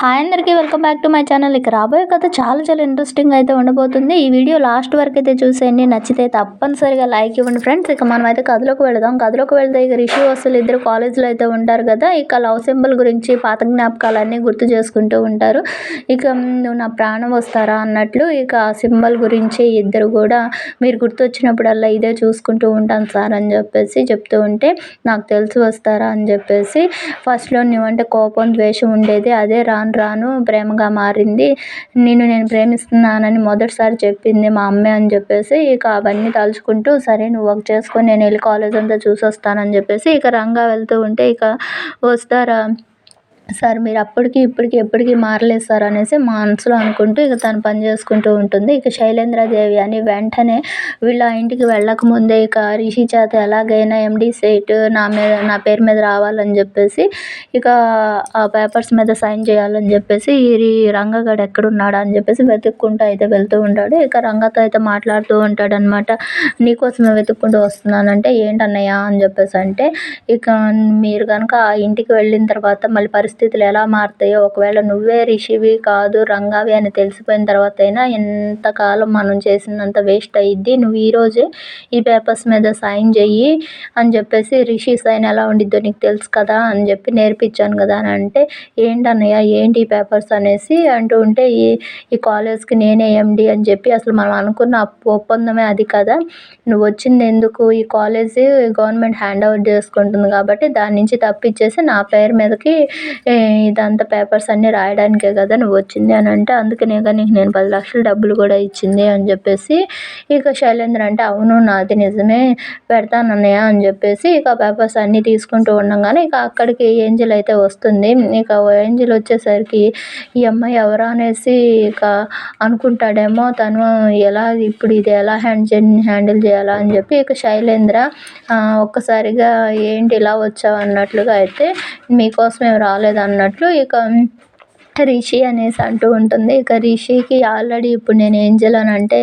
Hi అందరికీ welcome back to my channel. ఇక రాబోయే కథ చాలా చాలా ఇంట్రెస్టింగ్ అయితే ఉండబోతుంది. ఈ వీడియో లాస్ట్ వరకు అయితే చూసేయండి నచ్చితే తప్పనిసరిగా లైక్ ఇవ్వండి ఫ్రెండ్స్ ఇక మనం అయితే కథలోకి వెళదాం. కథలోకి వెళ్తే ఇక రిషి వస్తులు ఇద్దరు కాలేజ్లో అయితే ఉంటారు కదా. ఇక లవ్ సింబల్ గురించి పాత జ్ఞాపకాలన్నీ గుర్తు చేసుకుంటూ ఉంటారు. ఇక నువ్వు నా ప్రాణం వస్తారా? అన్నట్లు ఇక ఆ సింబల్ గురించి ఇద్దరు కూడా మీరు గుర్తొచ్చినప్పుడల్లా ఇదే చూసుకుంటూ ఉంటాను సార్ అని చెప్పేసి చెప్తూ ఉంటే నాకు తెలిసి వస్తారా? అని చెప్పేసి ఫస్ట్లో నువ్వంటే కోపం ద్వేషం ఉండేది. అదే రాను రాను ప్రేమగా మారింది. నిన్ను నేను ప్రేమిస్తున్నానని మొదటిసారి చెప్పింది మా అమ్మే అని చెప్పేసి ఇక అవన్నీ తలుచుకుంటూ సరే నువ్వు వర్క్ చేసుకొని నేను వెళ్ళి కాలేజ్ అంతా చూసి వస్తానని చెప్పేసి ఇక రంగా వెళ్తూ ఉంటే ఇక వస్తారా? సార్ మీరు అప్పటికి ఇప్పటికి ఎప్పటికీ మారలేదు సార్ అనేసి మనసులో అనుకుంటూ ఇక తను పని చేసుకుంటూ ఉంటుంది. ఇక శైలేంద్రదేవి అని వెంటనే వీళ్ళ ఇంటికి వెళ్ళకముందే ఇక రిషి చేత ఎలాగైనా ఎండి సీట్ నా మీద నా పేరు మీద రావాలని చెప్పేసి ఇక ఆ పేపర్స్ మీద సైన్ చేయాలని చెప్పేసి ఈ రంగగాడు ఎక్కడున్నాడా అని చెప్పేసి వెతుక్కుంటూ అయితే వెళ్తూ ఉంటాడు. ఇక రంగతో అయితే మాట్లాడుతూ ఉంటాడు అనమాట నీకోసమే వెతుక్కుంటూ వస్తున్నానంటే ఏంటన్నయ్యా అని చెప్పేసి అంటే ఇక మీరు కనుక ఆ ఇంటికి వెళ్ళిన తర్వాత మళ్ళీ పరిస్థితి పరిస్థితులు ఎలా మారుతాయో ఒకవేళ నువ్వే రిషివి కాదు రంగావి అని తెలిసిపోయిన తర్వాత అయినా ఎంతకాలం మనం చేసినంత వేస్ట్ అయ్యిద్ది నువ్వు ఈరోజే ఈ పేపర్స్ మీద సైన్ చెయ్యి అని చెప్పేసి రిషి సైన్ ఎలా ఉండిద్దో నీకు తెలుసు కదా అని చెప్పి నేర్పించాను కదా అని అంటే ఏంటన్నయ్య ఏంటి ఈ పేపర్స్? అనేసి అంటూ ఉంటే ఈ ఈ కాలేజ్కి నేనే ఎండి అని చెప్పి అసలు మనం అనుకున్న ఒప్పందమే అది కదా. నువ్వు వచ్చింది ఎందుకు? ఈ కాలేజీ గవర్నమెంట్ హ్యాండ్ ఓవర్ చేసుకుంటుంది కాబట్టి దాని నుంచి తప్పించేసి నా పేరు మీదకి ఇదంతా పేపర్స్ అన్నీ రాయడానికే కదా నువ్వు వచ్చింది అని అంటే అందుకనే నీకు నేను పది లక్షలు డబ్బులు కూడా ఇచ్చింది అని చెప్పేసి ఇక శైలేంద్ర అంటే అవును నాది నిజమే పెడతాను అన్నయ్య అని చెప్పేసి ఇక పేపర్స్ అన్నీ తీసుకుంటూ ఉండగానే ఇక అక్కడికి ఏంజిల్ అయితే వస్తుంది. ఇక ఏంజిల్ వచ్చేసరికి ఈ అమ్మాయి ఎవరా అనేసి ఇక అనుకుంటాడేమో తను ఎలా ఇప్పుడు ఇది ఎలా హ్యాండ్ హ్యాండిల్ చేయాలా అని చెప్పి ఇక శైలేంద్ర ఒక్కసారిగా ఏంటి ఇలా వచ్చావు అన్నట్లుగా అయితే మీకోసం రాలేదు అన్నట్లు ఇక రిషి అనేసి అంటూ ఉంటుంది. ఇక రిషికి ఆల్రెడీ ఇప్పుడు నేను ఏంజల్ అని అంటే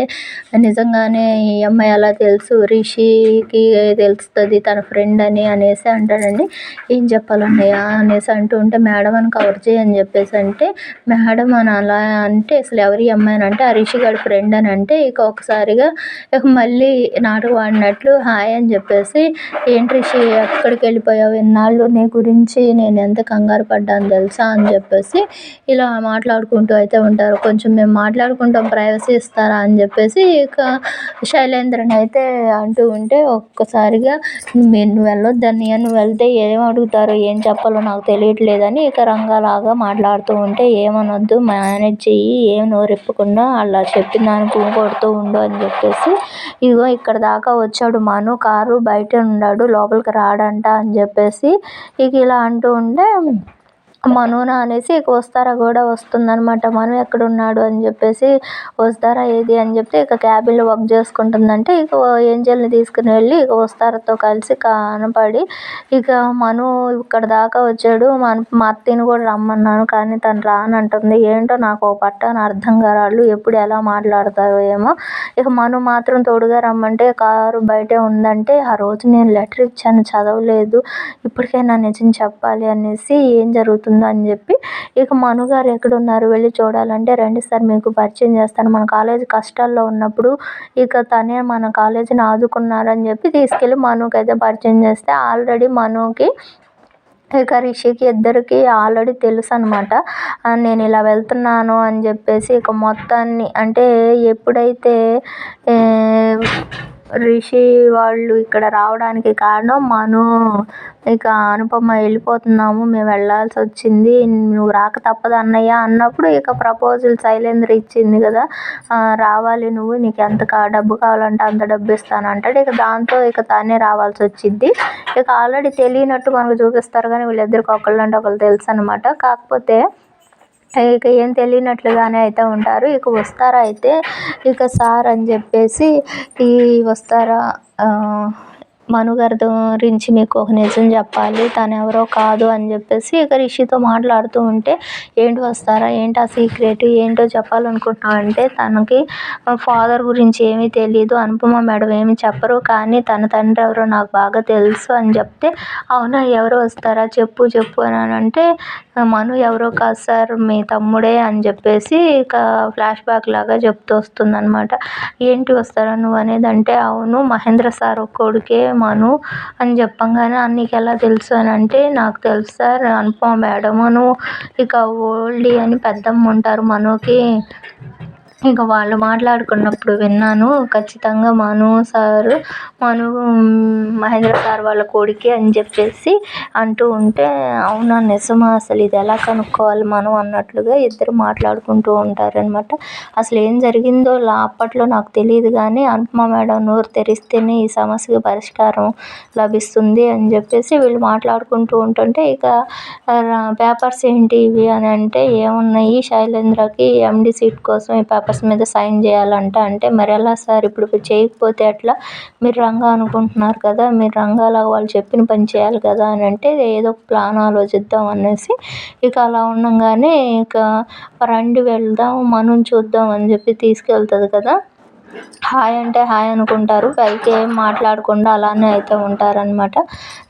నిజంగానే ఈ అమ్మాయి అలా తెలుసు? రిషికి తెలుస్తుంది తన ఫ్రెండ్ అని అనేసి అంటాడండి. ఏం చెప్పాలన్నయ్య అనేసి అంటూ ఉంటే మేడం అని కవర్ చేయని చెప్పేసి అంటే మేడం అని అలా అంటే అసలు ఎవరి అమ్మాయి అని అంటే ఆ రిషి గారి ఫ్రెండ్ అని అంటే ఇక ఒకసారిగా ఇక మళ్ళీ నాటకం ఆడినట్లు హాయ్ అని చెప్పేసి ఏంటి రిషి ఎక్కడికి వెళ్ళిపోయావు? ఎన్నాళ్ళు నీ గురించి నేను ఎంత కంగారు పడ్డాను తెలుసా? అని చెప్పేసి ఇలా మాట్లాడుకుంటూ అయితే ఉంటారు. కొంచెం మేము మాట్లాడుకుంటాం ప్రైవసీ ఇస్తారా అని చెప్పేసి ఇక శైలేంద్రని అయితే అంటూ ఉంటే ఒక్కసారిగా నేను వెళ్ళొద్దని నువ్వు వెళ్తే ఏం అడుగుతారో ఏం చెప్పాలో నాకు తెలియట్లేదని ఇక రంగలాగా మాట్లాడుతూ ఉంటే ఏమనొద్దు మేనేజ్ చెయ్యి ఏం నోరెప్పకుండా అలా చెప్పిన దానికి కొడుతూ ఉండు అని చెప్పేసి ఇగో ఇక్కడ దాకా వచ్చాడు మను కారు బయట ఉన్నాడు లోపలికి రాడంట అని చెప్పేసి ఇక ఇలా అంటూ ఉంటే మనూనా అనేసి ఇక వస్తారా కూడా వస్తుందనమాట మను ఎక్కడున్నాడు అని చెప్పేసి వస్తారా ఏది అని చెప్తే ఇక క్యాబిన్లో వర్క్ చేసుకుంటుందంటే ఇక ఏంజల్ని తీసుకుని వెళ్ళి ఇక వస్తారతో కలిసి కనపడి ఇక మను ఇక్కడ దాకా వచ్చాడు. మన మా అత్తని కూడా రమ్మన్నాను కానీ తను రానంటుంది. ఏంటో నాకు పట్టాను అర్థం కారాళ్ళు ఎప్పుడు ఎలా మాట్లాడతారో ఏమో. ఇక మను మాత్రం తోడుగా రమ్మంటే కారు బయటే ఉందంటే ఆ రోజు నేను లెటర్ ఇచ్చాను చదవలేదు. ఇప్పటికైనా నిజం చెప్పాలి అనేసి ఏం జరుగుతుంది? ఉందని అని చెప్పి ఇక మనుగారు ఎక్కడున్నారు వెళ్ళి చూడాలంటే రండి సార్ మీకు పరిచయం చేస్తాను. మన కాలేజీ కష్టాల్లో ఉన్నప్పుడు ఇక తనే మన కాలేజీని ఆదుకున్నారని చెప్పి తీసుకెళ్ళి మనుకి అయితే పరిచయం చేస్తే ఆల్రెడీ మనుకి ఇక రిషికి ఇద్దరికి ఆల్రెడీ తెలుసు అనమాట నేను ఇలా వెళ్తున్నాను అని చెప్పేసి ఇక మొత్తాన్ని అంటే ఎప్పుడైతే రిషి వాళ్ళు ఇక్కడ రావడానికి కారణం మను ఇక అనుపమ వెళ్ళిపోతున్నాము మేము వెళ్ళాల్సి వచ్చింది నువ్వు రాక తప్పదు అన్నయ్య అన్నప్పుడు ఇక ప్రపోజల్ శైలేంద్ర ఇచ్చింది కదా రావాలి నువ్వు నీకు ఎంత డబ్బు కావాలంటే అంత డబ్బు ఇస్తాను అంటాడు. ఇక దాంతో ఇక తానే రావాల్సి వచ్చింది. ఇక ఆల్రెడీ తెలియనట్టు మనకు చూపిస్తారు కానీ వీళ్ళిద్దరికి ఒకళ్ళంటే ఒకళ్ళు తెలుసు అనమాట కాకపోతే ఇక ఏం తెలియనట్లుగానే అయితే ఉంటారు. ఇక వస్తారా అయితే? ఇక సార్ అని చెప్పేసి ఈ వస్తారా? మనుగారి గురించి మీకు ఒక నిజం చెప్పాలి. తను ఎవరో కాదు అని చెప్పేసి ఇక రిషితో మాట్లాడుతూ ఉంటే ఏంటి వస్తారా? ఏంటి ఆ సీక్రెట్ ఏంటో చెప్పాలనుకుంటున్నావు? అంటే తనకి ఫాదర్ గురించి ఏమీ తెలియదు అనుపమ మేడం ఏమి చెప్పరు. కానీ తన తండ్రి ఎవరో నాకు బాగా తెలుసు అని చెప్తే అవునా? ఎవరు వస్తారా? చెప్పు చెప్పు అని అంటే మను ఎవరో కాదు సార్. మీ తమ్ముడే అని చెప్పేసి ఇక ఫ్లాష్ బ్యాక్ లాగా చెప్తూ వస్తుంది అనమాట ఏంటి వస్తారా నువ్వు? అనేది అంటే అవును మహేంద్ర సార్ కొడుకే మను అని చెప్పంగానే నీకు ఎలా తెలుసు అని అంటే నాకు తెలుసు సార్ అనుపమ మేడమును ఇక ఓల్డీ అని పెద్దమ్మ ఉంటారు మనోకి. ఇక వాళ్ళు మాట్లాడుకున్నప్పుడు విన్నాను. ఖచ్చితంగా మను సార్ మను మహేంద్ర సార్ వాళ్ళ కొడుకే అని చెప్పేసి అంటూ ఉంటే అవునా నిజమా? అసలు ఇది ఎలా కనుక్కోవాలి మనం అన్నట్లుగా ఇద్దరు మాట్లాడుకుంటూ ఉంటారనమాట అసలు ఏం జరిగిందో అప్పట్లో నాకు తెలియదు కానీ అనుపమ మేడం నోరు తెరిస్తేనే ఈ సమస్యకు పరిష్కారం లభిస్తుంది అని చెప్పేసి వీళ్ళు మాట్లాడుకుంటూ ఉంటుంటే ఇక పేపర్స్ ఏంటి ఇవి? అని అంటే ఏమున్నాయి? శైలేంద్రకి ఎండి సీట్ కోసం ఈ పేపర్స్ మీద సైన్ చేయాలంట. అంటే మరి ఎలా సార్? ఇప్పుడు చేయకపోతే ఎట్లా? మీరు రంగా అనుకుంటున్నారు కదా మీరు రంగాలో వాళ్ళు చెప్పిన పని చేయాలి కదా అని అంటే ఏదో ఒక ప్లాన్ ఆలోచిద్దాం అనేసి ఇక అలా ఉండగానే ఇక రండి వెళ్దాం మనం చూద్దాం అని చెప్పి తీసుకెళ్తుంది కదా. హాయ్ అంటే హాయ్ అనుకుంటారు. పైకి ఏం మాట్లాడకుండా అలానే అయితే ఉంటారనమాట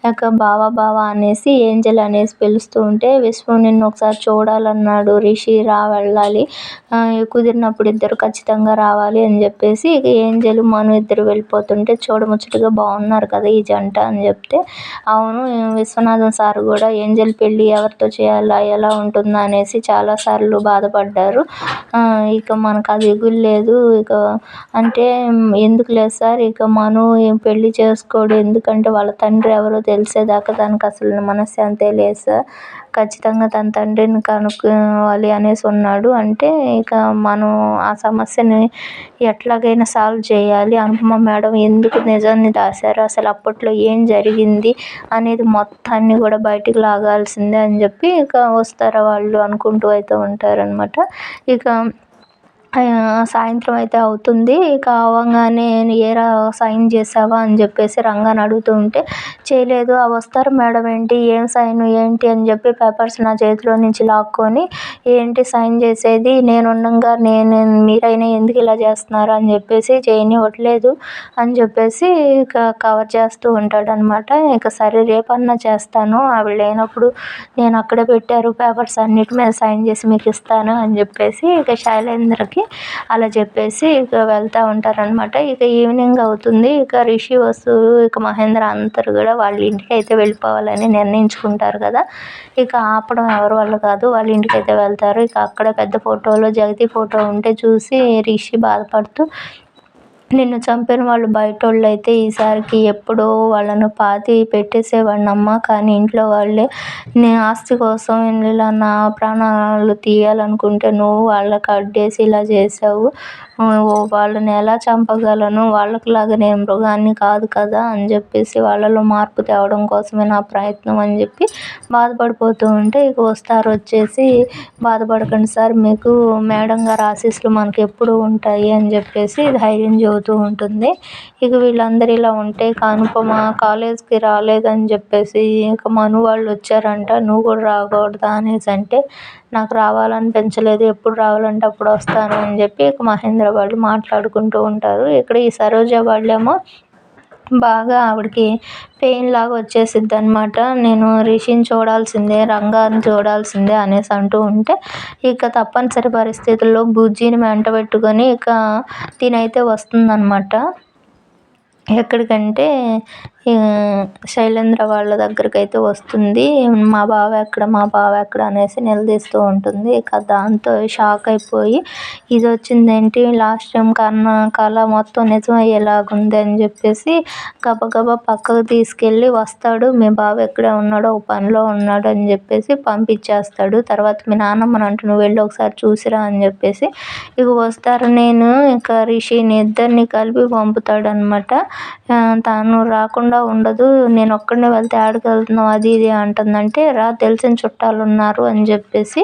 ఇక బావ బావ అనేసి ఏంజెల్ అనేసి పిలుస్తూ ఉంటే విశ్వం నిన్ను ఒకసారి చూడాలన్నాడు. రిషి రా వెళ్ళాలి. కుదిరినప్పుడు ఇద్దరు ఖచ్చితంగా రావాలి అని చెప్పేసి ఇక ఏంజెల్ మను ఇద్దరు వెళ్ళిపోతుంటే చూడముచ్చటగా బాగున్నారు కదా ఈ జంట అని చెప్తే అవును విశ్వనాథన్ సార్ కూడా ఏంజెల్ పెళ్ళి ఎవరితో చేయాలా ఎలా ఉంటుందా అనేసి చాలాసార్లు బాధపడ్డారు. ఇక మనకు అది లేదు ఇక అంటే ఎందుకు లేదు సార్? ఇక మను పెళ్ళి చేసుకోడు. ఎందుకంటే వాళ్ళ తండ్రి ఎవరో తెలిసేదాకా తనకు అసలు మనశ్శాంతే లేదు సార్. ఖచ్చితంగా తన తండ్రిని కనుక్కోవాలి అనేసి ఉన్నాడు అంటే ఇక మనం ఆ సమస్యని ఎట్లాగైనా సాల్వ్ చేయాలి. అనుపమ మేడం ఎందుకు నిజాన్ని దాశారు అసలు అప్పట్లో ఏం జరిగింది? అనేది మొత్తాన్ని కూడా బయటికి లాగాల్సిందే అని చెప్పి ఇక వస్తారా వాళ్ళు అనుకుంటూ అయితే ఉంటారనమాట ఇక సాయంత్రం అయితే అవుతుంది. ఇక అవ్వగానే ఏరా సైన్ చేసావా అని చెప్పేసి రంగాని అడుగుతూ ఉంటే చేయలేదు. ఆ వస్తారు మేడం ఏంటి? ఏం సైన్? ఏంటి? అని చెప్పి పేపర్స్ నా చేతిలో నుంచి లాక్కొని ఏంటి సైన్ చేసేది? నేను ఉండగా నేను మీరైనా ఎందుకు ఇలా చేస్తున్నారు? అని చెప్పేసి చేయనివ్వట్లేదు అని చెప్పేసి ఇక కవర్ చేస్తూ ఉంటాడనమాట ఇక సరే రేపన్నా చేస్తాను. ఆవిడ లేనప్పుడు నేను అక్కడే పెట్టారు. పేపర్స్ అన్నిటి మీద సైన్ చేసి మీకు ఇస్తాను అని చెప్పేసి ఇక శైలేంద్రకి అలా చెప్పేసి ఇక వెళ్తూ ఉంటారనమాట ఇక ఈవినింగ్ అవుతుంది. ఇక రిషి వసు ఇక మహేంద్ర అందరు కూడా వాళ్ళ ఇంటికి అయితే వెళ్ళిపోవాలని నిర్ణయించుకుంటారు కదా. ఇక ఆపడం ఎవరు వాళ్ళు కాదు. వాళ్ళ ఇంటికి అయితే వెళ్తారు. ఇక అక్కడ పెద్ద ఫోటోలో జగతి ఫోటో ఉంటే చూసి రిషి బాధపడుతూ నిన్ను చంపిన వాళ్ళు బయటోళ్ళు అయితే ఈసారికి ఎప్పుడో వాళ్ళను పాతి పెట్టేసేవాడినమ్మ. కానీ ఇంట్లో వాళ్ళే నీ ఆస్తి కోసం ఇలా నా ప్రాణాలు తీయాలనుకుంటే నువ్వు వాళ్ళకి అడ్డేసి ఇలా చేసావు వాళ్ళని ఎలా చంపగలను? వాళ్ళకిలాగా నేను మృగాన్ని కాదు కదా అని చెప్పేసి వాళ్ళలో మార్పు తేవడం కోసమే నా ప్రయత్నం అని చెప్పి బాధపడిపోతూ ఉంటే ఇక వస్తారు వచ్చేసి బాధపడకండి సార్ మీకు మేడం గారు ఆశీస్సులు మనకి ఎప్పుడు ఉంటాయి అని చెప్పేసి ధైర్యం అవుతూ ఉంటుంది. ఇక వీళ్ళందరూ ఇలా ఉంటే కనుపమ కాలేజ్కి రాలేదని చెప్పేసి ఇంకా మను వాళ్ళు వచ్చారంట నువ్వు కూడా రాకూడదా? అనేసి అంటే నాకు రావాలనిపించలేదు ఎప్పుడు రావాలంటే అప్పుడు వస్తాను అని చెప్పి ఇక మహేంద్ర వాళ్ళు మాట్లాడుకుంటూ ఉంటారు. ఇక్కడ ఈ సరోజ వాళ్ళేమో బాగా ఆవిడకి పెయిన్ లాగా వచ్చేసిద్ది అనమాట నేను రిషిని చూడాల్సిందే రంగాన్ని చూడాల్సిందే అనేసి అంటూ ఉంటే ఇక తప్పనిసరి పరిస్థితుల్లో బుజ్జిని వెంట పెట్టుకొని ఇక తినైతే వస్తుందన్నమాట. ఎక్కడికంటే శైలేంద్ర వాళ్ళ దగ్గరికి అయితే వస్తుంది. మా బావ ఎక్కడ మా బావ ఎక్కడ అనేసి నిలదీస్తూ ఉంటుంది. ఇక దాంతో షాక్ అయిపోయి ఇది వచ్చింది ఏంటి లాస్ట్ టైం కన్నా కళ మొత్తం నిజమయ్యేలాగా ఉంది అని చెప్పేసి గబగబా పక్కకు తీసుకెళ్ళి వస్తాడు. మీ బావ ఎక్కడే ఉన్నాడో పనిలో ఉన్నాడు అని చెప్పేసి పంపించేస్తాడు. తర్వాత మీ నాన్నమ్మని అంటూ నువ్వు వెళ్ళి ఒకసారి చూసిరా అని చెప్పేసి ఇక వస్తారు. నేను ఇంకా రిషిని ఇద్దరిని కలిపి పంపుతాడనమాట. తాను రాకుండా ఉండదు. నేను ఒక్కడినే వెళ్తే ఆడికి వెళ్తున్నావు అది ఇది అంటుందంటే రా తెలిసిన చుట్టాలు ఉన్నారు అని చెప్పేసి